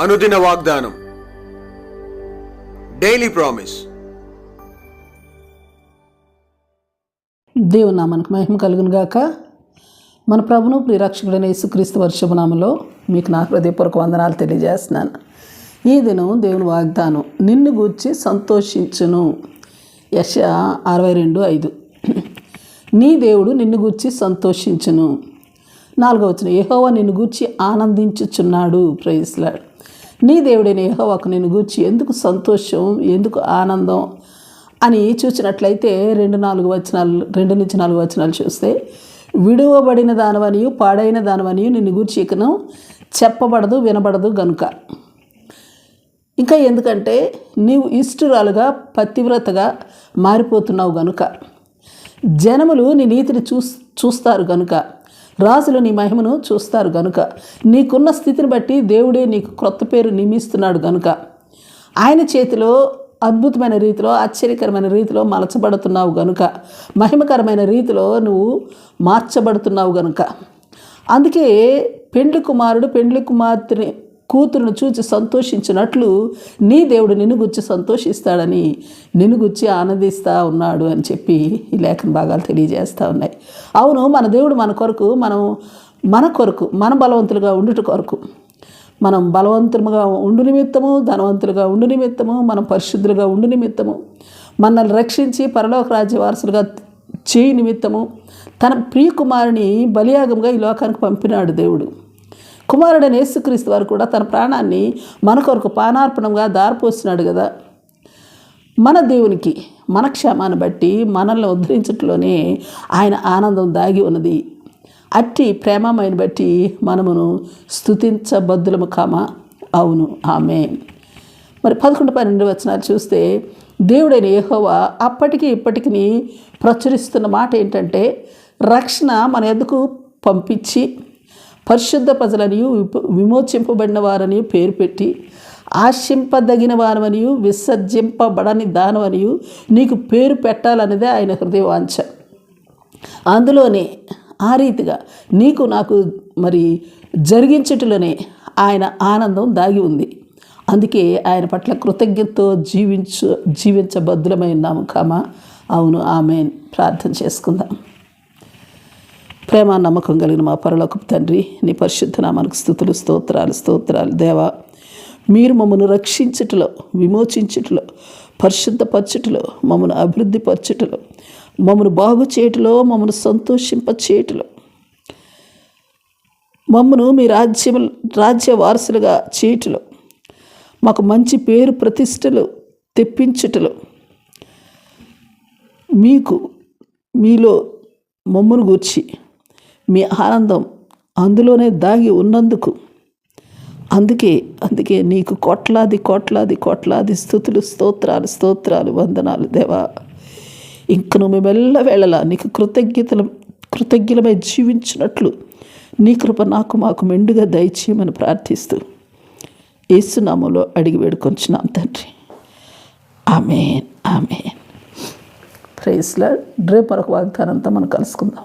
అనుదిన వాగ్దానం. Daily promise దేవుని నామానికి మహిమ కలుగును గాక. మన ప్రభును ప్రియరక్షకుడైన యేసుక్రీస్తు వర్షభనామంలో మీకు నా హృదయపూర్వక వందనాలు తెలియజేస్తున్నాను. ఈ దినం దేవుని వాగ్దానం నిన్ను గూర్చి సంతోషించును. యశ అరవై రెండు ఐదు. నీ దేవుడు నిన్ను గూర్చి సంతోషించును. నాలుగో వచ్చిన యహోవ నిన్ను గూర్చి ఆనందించుచున్నాడు. ప్రయస్లాడు నీ దేవుడైన యెహోవాకు నిన్ను గూర్చి ఎందుకు సంతోషం ఎందుకు ఆనందం అని చూసినట్లయితే రెండు నాలుగు వచనాలు రెండు నుంచి నాలుగు వచనాలు చూస్తే విడువబడిన దానవనియు పాడైన దానవనియు నిన్ను గూర్చి ఇకను చెప్పబడదు వినబడదు గనుక. ఇంకా ఎందుకంటే నీవు ఇష్టురాలుగా పతివ్రతగా మారిపోతున్నావు గనుక. జనములు నీ నీతిని చూ చూస్తారు గనుక. రాజులు నీ మహిమను చూస్తారు గనుక. నీకున్న స్థితిని బట్టి దేవుడే నీకు క్రొత్త పేరు నియమిస్తున్నాడు గనుక. ఆయన చేతిలో అద్భుతమైన రీతిలో ఆశ్చర్యకరమైన రీతిలో మలచబడుతున్నావు గనుక. మహిమకరమైన రీతిలో నువ్వు మార్చబడుతున్నావు గనుక. అందుకే పెండ్లి కుమారుడు పెండ్లి కుమార్తెని కూతురును చూచి సంతోషించినట్లు నీ దేవుడు నిన్ను గుచ్చి సంతోషిస్తాడని నిన్ను గుచ్చి ఆనందిస్తూ ఉన్నాడు అని చెప్పి ఈ లేఖన భాగాలు తెలియజేస్తూ ఉన్నాయి. అవును మన దేవుడు మన కొరకు మనం మన కొరకు మన బలవంతులుగా ఉండుట కొరకు మనం బలవంతముగా ఉండు నిమిత్తము ధనవంతులుగా ఉండు నిమిత్తము మనం పరిశుద్ధులుగా ఉండు నిమిత్తము మనల్ని రక్షించి పరలోక రాజ్య వారసులుగా చేయి నిమిత్తము తన ప్రియకుమారిని బలియాగంగా ఈ లోకానికి పంపినాడు దేవుడు. కుమారుడైన యేసుక్రీస్తు వారు కూడా తన ప్రాణాన్ని మన కొరకు పానార్పణంగా దారిపోస్తున్నాడు కదా. మన దేవునికి మన క్షేమాన్ని బట్టి మనల్ని ఉద్ధరించట్లోనే ఆయన ఆనందం దాగి ఉన్నది. అట్టి ప్రేమమైన బట్టి మనమును స్థుతించబద్దులము కామా. అవును. ఆమె మరి పదకొండు పన్నెండు వచనాలు చూస్తే దేవుడైన యహోవా అప్పటికి ఇప్పటికి ప్రచురిస్తున్న మాట ఏంటంటే రక్షణ మన ఎద్దుకు పంపించి పరిశుద్ధ ప్రజలనియు విమోచింపబడిన వారని పేరు పెట్టి ఆశింపదగిన వారమనియు విసర్జింపబడని దానవనియు నీకు పేరు పెట్టాలన్నదే ఆయన హృదయవాంఛ. అందులోనే ఆ రీతిగా నీకు నాకు మరి జరిగించటలోనే ఆయన ఆనందం దాగి ఉంది. అందుకే ఆయన పట్ల కృతజ్ఞతతో జీవించు జీవించబద్దులమై ఉన్నాము కామా? అవును ఆమె ప్రార్థన చేసుకుందాం. ప్రేమ నమ్మకం కలిగిన మా పరలోకపు తండ్రి నీ పరిశుద్ధ నామానికి స్థుతులు స్తోత్రాలు స్తోత్రాలు. దేవా మీరు మమ్మను రక్షించుటలో విమోచించుటలో పరిశుద్ధపరచుటలో మమ్మను అభివృద్ధి పరచుటలో మమ్మను బాగు చేయటలో మమ్మను సంతోషింప చేయటలో మమ్మను మీ రాజ్యం రాజ్య వారసులుగా చేయటలో మాకు మంచి పేరు ప్రతిష్టలు తెప్పించుటలో మీకు మీలో మమ్మను గూర్చి మీ ఆనందం అందులోనే దాగి ఉన్నందుకు. అందుకే అందుకే నీకు కోట్లాది కోట్లాది కోట్లాది స్థుతులు స్తోత్రాలు స్తోత్రాలు వందనాలు దేవా. ఇంకను మేమెల్ల వేళలా నీకు కృతజ్ఞతలు కృతజ్ఞలమై జీవించినట్లు నీ కృప నాకు మాకు మెండుగా దయచేయమని ప్రార్థిస్తూ ఏసునామంలో అడిగి వేడుకొంచున్నాం తండ్రి. Amen amen. ప్రైస్లా రేపు మరొక వాగ్దానంతో మనం కలుసుకుందాం.